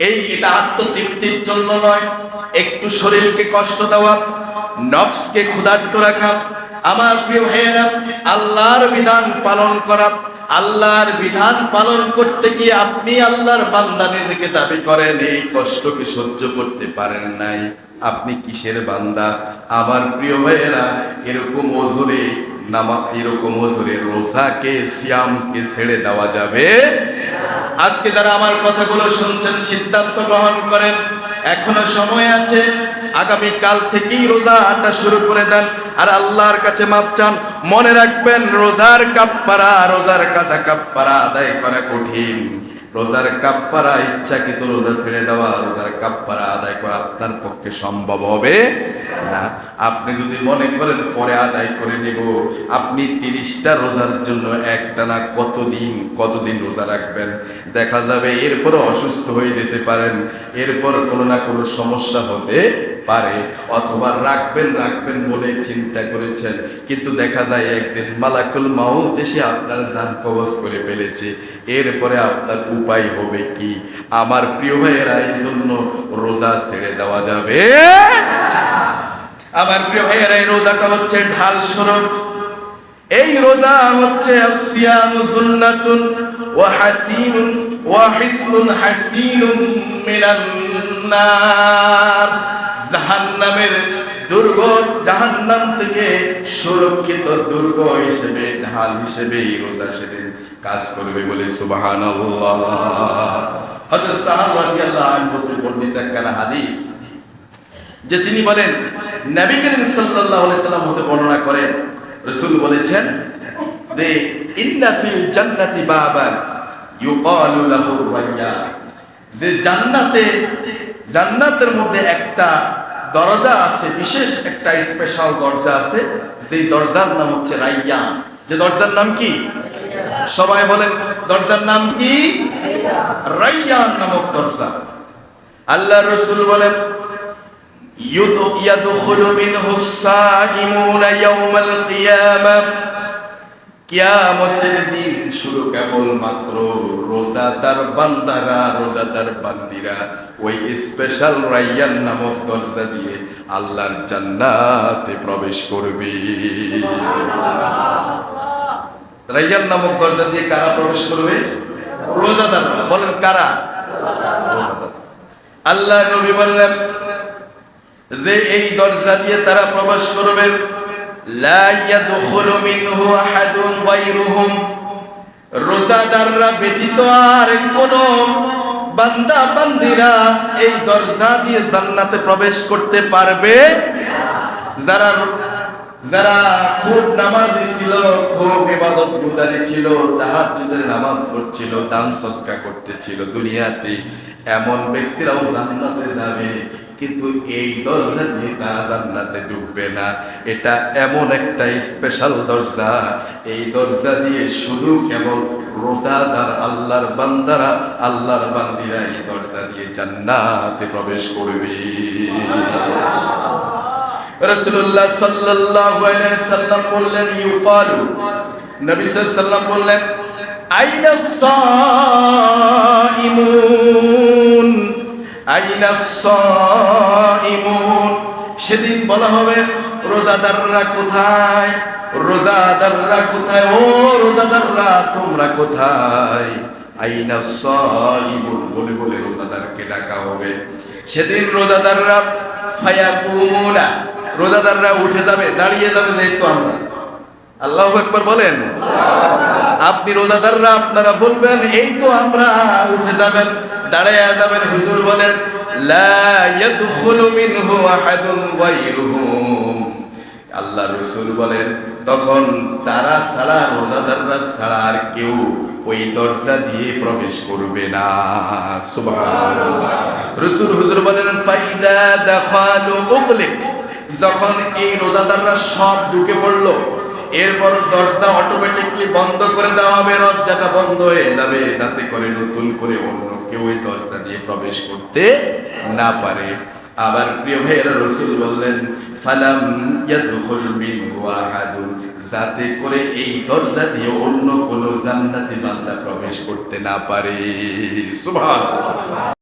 এই এটা আত্মতৃপ্তির জন্য নয়। একটু শরীরকে কষ্ট দেওয়া, নফসকে ক্ষুধার্ত রাখা। আমার প্রিয় ভাইয়েরা, আল্লাহর বিধান পালন করা, আল্লাহর বিধান পালন করতে গিয়ে আপনি আল্লাহর বান্দা নিজেকে দাবি করেন, এই কষ্টকে সহ্য করতে পারেন নাই। আপনি কিসের বান্দা? আমার প্রিয় ভাইয়েরা, এরকম ওজরে নামা এরকম ওজরে রোজাকে, সিয়ামকে ছেড়ে দেওয়া যাবে আজকে যারা আমার কথাগুলো শুনছেন, সিদ্ধান্ত গ্রহণ করেন, এখনও সময় আছে, আগামী কাল থেকেই রোজাটা শুরু করে দেন। আর আল্লাহর কাছে মাপ চান, মনে রাখবেন রোজার কাপ্পারা রোজার কাজা কাপ্পারা আদায় করা কঠিন। রোজার কাপ্পারা ইচ্ছাকৃত রোজা ছেড়ে দেওয়া, রোজার কাপ্পারা আদায় করা আপনার পক্ষে সম্ভব হবে। না, আপনি যদি মনে করেন পরে আদায় করে নেব, আপনি তিরিশটা রোজার জন্য একটা না কতদিন কতদিন রোজা রাখবেন? দেখা যাবে এরপর অসুস্থ হয়ে যেতে পারেন, এরপর কোনো না কোনো সমস্যা হতে পারে, অথবা রাখবেন রাখবেন বলে চিন্তা করেছেন, কিন্তু দেখা যায় একদিন মালাকুল মাউত এসে আপনার যান কবজ করে ফেলেছে, এরপরে আপনার উপায় হবে কি? আমার প্রিয় ভাইয়েরা, এই জন্য রোজা ছেড়ে দেওয়া যাবে আমার প্রিয় ভাইয়েরা, এই রোজাটা হচ্ছে ঢাল স্বরূপ এই রোজা হচ্ছে জাহান্নামের দুর্গ, জাহান্নাম থেকে সুরক্ষিত দুর্গ হিসেবে, ঢাল হিসেবে এই রোজা সেদিন কাজ করবে বলে সুবহানাল্লাহ। হযরত সাহাব রাদিয়াল্লাহু আনহু বর্ণিত একখানা হাদিস, যে তিনি বলেন নবী করিম সাল্লাল্লাহু আলাইহি সাল্লাম হতে বর্ণনা করেন। রাসূল বলেছেন যে, ইন্না ফিল জান্নাতি বাবান ইউকালু লাহু রায়্যান যে জান্নাতে, জান্নাতের মধ্যে একটা দরজা আছে, বিশেষ একটা স্পেশাল দরজা আছে সেই দরজার নাম হচ্ছে রাইয়ান যে দরজার নাম কি? সবাই বলেন, দরজার নাম কি? রাইয়ান নামক দরজা। আল্লাহ রসুল বলেন يدخل منه الصائمون يوم القيامة কিয়ামতের দিন শুরু কেবল মাত্র রোজাদার বান্দারা রোজাদার বান্দিরা ওই স্পেশাল রাইয়ান নামক দরজা দিয়ে আল্লাহর জান্নাতে প্রবেশ করবে রাইয়ান নামক দরজা দিয়ে কারা প্রবেশ করবে রোজাদার বলেন কারা রোজাদার আল্লাহ নবী বললেন যে এই দরজা দিয়ে তারা প্রবেশ করবে রোজাদাররা ব্যতীত আর কোন বান্দা, বান্দিরা এই দরজা দিয়ে জান্নাতে প্রবেশ করতে পারবে যারা যারা খুব নামাজি ছিল, খুব ইবাদত গুজারি ছিল, তাহাজ্জুদের নামাজ পড়ছিল, দান সদকা করতেছিল দুনিয়াতে, এমন ব্যক্তিরাও জান্নাতে যাবে। কিন্তু এই দরজা দিয়ে তারা জান্নাতে ঢুকবে না। এটা এমন একটা স্পেশাল দরজা। এই দরজা দিয়ে শুধু কেবল রোজাদার আল্লাহর বান্দারা, আল্লাহর বান্দিরা এই দরজা দিয়ে জান্নাতে প্রবেশ করবে। রাসূলুল্লাহ সাল্লাল্লাহু আলাইহি সাল্লাম বললেন ইউপালু নবী সাল্লাল্লাহু বললেন, আইনা সাইমুন? সেদিন বলা হবে, রোজাদাররা কোথায়? রোজাদাররা কোথায়? ও রোজাদাররা, তোমরা কোথায়? আইনা সাইমুন বলে বলে রোজাদারকে ডাকা হবে। সেদিন রোজাদাররা, ফায়াকুমুনা, রোজাদাররা উঠে যাবে, দাঁড়িয়ে যাবে যেহেতু আমরা। আল্লাহ একবার বলেন। আপনি রোজাদাররা, আপনারা বলবেন, এই তো আমরা, উঠে যাবেন। দাঁড়ায় যাবেন হুজুর বলেন আল্লাহ রসুল বলেন, তখন তারা ছাড়া, রোজাদাররা ছাড়া আর কেউ ওই দরজা দিয়ে প্রবেশ করবে না। রসুল হুজুর বলেন, ফাইদা দাখালু যখন এই রোজাদাররা সব ঢুকে পড়ল এরপর দরজা অটোমেটিকলি বন্ধ করে দেওয়া হবে, দরজাটা বন্ধ হয়ে যাবে, যাতে করে নতুন করে অন্য কেউ ওই দরজা দিয়ে প্রবেশ করতে না পারে। আবার প্রিয় ভাইয়েরা, রসুল বললেন, ফালাম ইয়াদখুল যাতে করে এই দরজা দিয়ে অন্য কোনো জান্নাতি বান্দা প্রবেশ করতে না পারে। সুবহানাল্লাহ।